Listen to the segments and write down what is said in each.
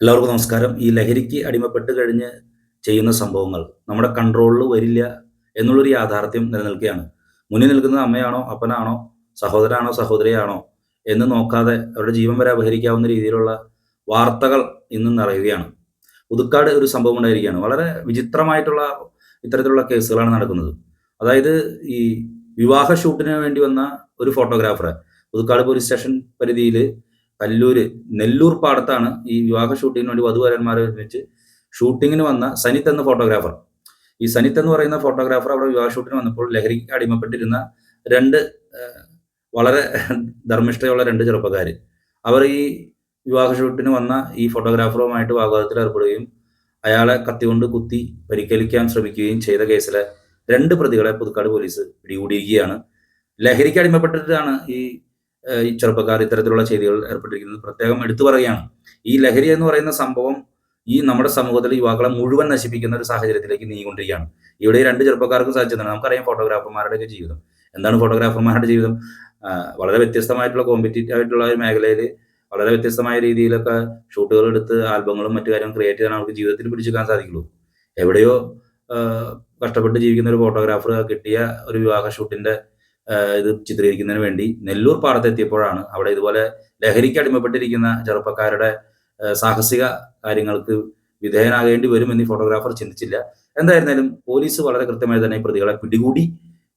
എല്ലാവർക്കും നമസ്കാരം. ഈ ലഹരിക്ക് അടിമപ്പെട്ട് കഴിഞ്ഞ് ചെയ്യുന്ന സംഭവങ്ങൾ നമ്മുടെ കൺട്രോളിൽ വരില്ല എന്നുള്ളൊരു യാഥാർത്ഥ്യം നിലനിൽക്കുകയാണ്. മുന്നിൽ നിൽക്കുന്നത് അമ്മയാണോ അപ്പനാണോ സഹോദരാണോ സഹോദരിയാണോ എന്ന് നോക്കാതെ അവരുടെ ജീവൻ വരെ അപഹരിക്കാവുന്ന രീതിയിലുള്ള വാർത്തകൾ ഇന്ന് നിറയുകയാണ്. പുതുക്കാട് ഒരു സംഭവം ഉണ്ടായിരിക്കുകയാണ്. വളരെ വിചിത്രമായിട്ടുള്ള ഇത്തരത്തിലുള്ള കേസുകളാണ് നടക്കുന്നത്. അതായത് ഈ വിവാഹ ഷൂട്ടിന് വേണ്ടി വന്ന ഒരു ഫോട്ടോഗ്രാഫറെ പുതുക്കാട് പോലീസ് സ്റ്റേഷൻ പരിധിയിൽ കല്ലൂര് നെല്ലൂർ പാടത്താണ് ഈ വിവാഹ ഷൂട്ടിങ്ങിന് വേണ്ടി വധുവരന്മാരെ ഒരുമിച്ച് ഷൂട്ടിങ്ങിന് വന്ന സനിത്ത് എന്ന ഫോട്ടോഗ്രാഫർ ഈ സനിത്ത് എന്ന് പറയുന്ന ഫോട്ടോഗ്രാഫർ അവിടെ വിവാഹ ഷൂട്ടിന് വന്നപ്പോൾ ലഹരിക്ക് അടിമപ്പെട്ടിരുന്ന രണ്ട് വളരെ ധർമ്മിഷ്ഠയുള്ള രണ്ട് ചെറുപ്പക്കാർ അവർ ഈ വിവാഹ ഷൂട്ടിന് വന്ന ഈ ഫോട്ടോഗ്രാഫറുമായിട്ട് വാഗ്വാദത്തിൽ ഏർപ്പെടുകയും അയാളെ കത്തികൊണ്ട് കുത്തി പരിക്കേൽക്കാൻ ശ്രമിക്കുകയും ചെയ്ത കേസിലെ രണ്ട് പ്രതികളെ പുതുക്കാട് പോലീസ് പിടികൂടിയിരിക്കുകയാണ്. ലഹരിക്ക് അടിമപ്പെട്ടിട്ടാണ് ഈ ഈ ചെറുപ്പക്കാർ ഇത്തരത്തിലുള്ള ചെയ്തികൾ ഏർപ്പെട്ടിരിക്കുന്നത് പ്രത്യേകം എടുത്തു പറയുകയാണ്. ഈ ലഹരി എന്ന് പറയുന്ന സംഭവം ഈ നമ്മുടെ സമൂഹത്തിൽ യുവാക്കളെ മുഴുവൻ നശിപ്പിക്കുന്ന ഒരു സാഹചര്യത്തിലേക്ക് നീങ്ങിക്കൊണ്ടിരിക്കുകയാണ്. ഇവിടെ രണ്ട് ചെറുപ്പക്കാർക്ക് സാധിച്ചതാണ് നമുക്കറിയാം ഫോട്ടോഗ്രാഫർമാരുടെയൊക്കെ ജീവിതം. എന്താണ് ഫോട്ടോഗ്രാഫർമാരുടെ ജീവിതം? വളരെ വ്യത്യസ്തമായിട്ടുള്ള കോമ്പറ്റീറ്റീവ് ആയിട്ടുള്ള ഒരു മേഖലയിൽ വളരെ വ്യത്യസ്തമായ രീതിയിലൊക്കെ ഷൂട്ടുകൾ എടുത്ത് ആൽബങ്ങളും മറ്റു കാര്യങ്ങളും ക്രിയേറ്റ് ചെയ്യാൻ അവർക്ക് ജീവിതത്തിൽ പിടിച്ചെടുക്കാൻ സാധിക്കുള്ളൂ. എവിടെയോ കഷ്ടപ്പെട്ട് ജീവിക്കുന്ന ഒരു ഫോട്ടോഗ്രാഫർ കിട്ടിയ ഒരു വിവാഹ ഷൂട്ടിന്റെ ഇത് ചിത്രീകരിക്കുന്നതിന് വേണ്ടി നെല്ലൂർ പാടത്തെത്തിയപ്പോഴാണ് അവിടെ ഇതുപോലെ ലഹരിക്ക് അടിമപ്പെട്ടിരിക്കുന്ന ചെറുപ്പക്കാരുടെ സാഹസിക കാര്യങ്ങൾക്ക് വിധേയനാകേണ്ടി വരുമെന്ന് ഈ ഫോട്ടോഗ്രാഫർ ചിന്തിച്ചില്ല. എന്തായിരുന്നാലും പോലീസ് വളരെ കൃത്യമായി തന്നെ പ്രതികളെ പിടികൂടി.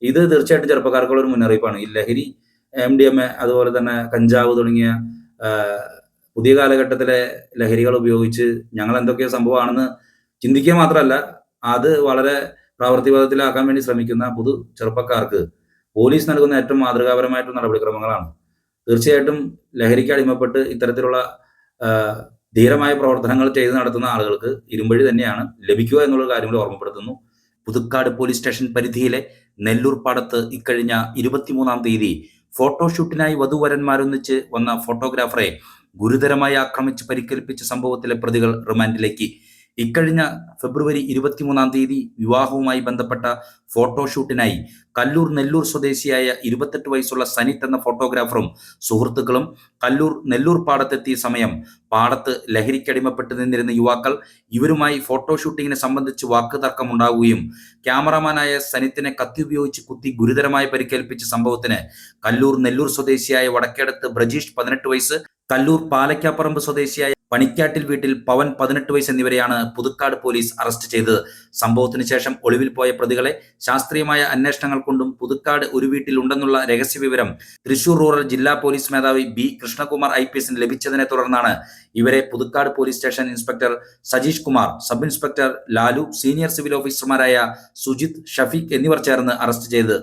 ഇത് തീർച്ചയായിട്ടും ചെറുപ്പക്കാർക്കുള്ള ഒരു മുന്നറിയിപ്പാണ്. ഈ ലഹരി എം ഡി എം എ അതുപോലെ തന്നെ കഞ്ചാവ് തുടങ്ങിയ പുതിയ കാലഘട്ടത്തിലെ ലഹരികൾ ഉപയോഗിച്ച് ഞങ്ങൾ എന്തൊക്കെയോ സംഭവമാണെന്ന് ചിന്തിക്കുക മാത്രമല്ല അത് വളരെ പ്രാവർത്തികത്തിലാക്കാൻ വേണ്ടി ശ്രമിക്കുന്ന പുതു ചെറുപ്പക്കാർക്ക് പോലീസ് നൽകുന്ന ഏറ്റവും മാതൃകാപരമായിട്ടുള്ള നടപടിക്രമങ്ങളാണ്. തീർച്ചയായിട്ടും ലഹരിക്ക് അടിമപ്പെട്ട് ഇത്തരത്തിലുള്ള ധീരമായ പ്രവർത്തനങ്ങൾ ചെയ്ത് നടത്തുന്ന ആളുകൾക്ക് ഇരുമ്പഴി തന്നെയാണ് ലഭിക്കുക എന്നുള്ള കാര്യങ്ങൾ ഓർമ്മപ്പെടുത്തുന്നു. പുതുക്കാട് പോലീസ് സ്റ്റേഷൻ പരിധിയിലെ നെല്ലൂർ പാടത്ത് ഇക്കഴിഞ്ഞ ഇരുപത്തിമൂന്നാം തീയതി ഫോട്ടോഷൂട്ടിനായി വധുവരന്മാരൊന്നിച്ച് വന്ന ഫോട്ടോഗ്രാഫറെ ഗുരുതരമായി ആക്രമിച്ച് പരിക്കേൽപ്പിച്ച സംഭവത്തിലെ പ്രതികൾ റിമാൻഡിലേക്ക്. ഇക്കഴിഞ്ഞ ഫെബ്രുവരി ഇരുപത്തിമൂന്നാം തീയതി വിവാഹവുമായി ബന്ധപ്പെട്ട ഫോട്ടോഷൂട്ടിനായി കല്ലൂർ നെല്ലൂർ സ്വദേശിയായ ഇരുപത്തെട്ട് വയസ്സുള്ള സനിത്ത് എന്ന ഫോട്ടോഗ്രാഫറും സുഹൃത്തുക്കളും കല്ലൂർ നെല്ലൂർ പാടത്തെത്തിയ സമയം പാടത്ത് ലഹരിക്കടിമപ്പെട്ട് നിന്നിരുന്ന യുവാക്കൾ ഇവരുമായി ഫോട്ടോഷൂട്ടിങ്ങിനെ സംബന്ധിച്ച് വാക്കുതർക്കമുണ്ടാവുകയും ക്യാമറമാനായ സനിത്തിനെ കത്തി ഉപയോഗിച്ച് കുത്തി ഗുരുതരമായി പരിക്കേൽപ്പിച്ച സംഭവത്തിന് കല്ലൂർ നെല്ലൂർ സ്വദേശിയായ വടക്കേടത്ത് ബ്രജീഷ് പതിനെട്ട് വയസ്സ് കല്ലൂർ പാലക്കാപ്പറമ്പ് സ്വദേശിയായ പണിക്കാട്ടിൽ വീട്ടിൽ പവൻ പതിനെട്ട് വയസ്സ് എന്നിവരെയാണ് പുതുക്കാട് പോലീസ് അറസ്റ്റ് ചെയ്തത്. സംഭവത്തിന് ശേഷം ഒളിവിൽ പോയ പ്രതികളെ ശാസ്ത്രീയമായ അന്വേഷണങ്ങൾ കൊണ്ടും പുതുക്കാട് ഒരു വീട്ടിൽ ഉണ്ടെന്നുള്ള രഹസ്യവിവരം തൃശൂർ റൂറൽ ജില്ലാ പോലീസ് മേധാവി ബി കൃഷ്ണകുമാർ ഐ പി എസിന് ലഭിച്ചതിനെ തുടർന്നാണ് ഇവരെ Puthukkad police station inspector Sajeesh Kumar sub inspector Lalu senior civil ഓഫീസർമാരായ സുജിത് ഷഫീഖ് എന്നിവർ ചേർന്ന് അറസ്റ്റ് ചെയ്തത്.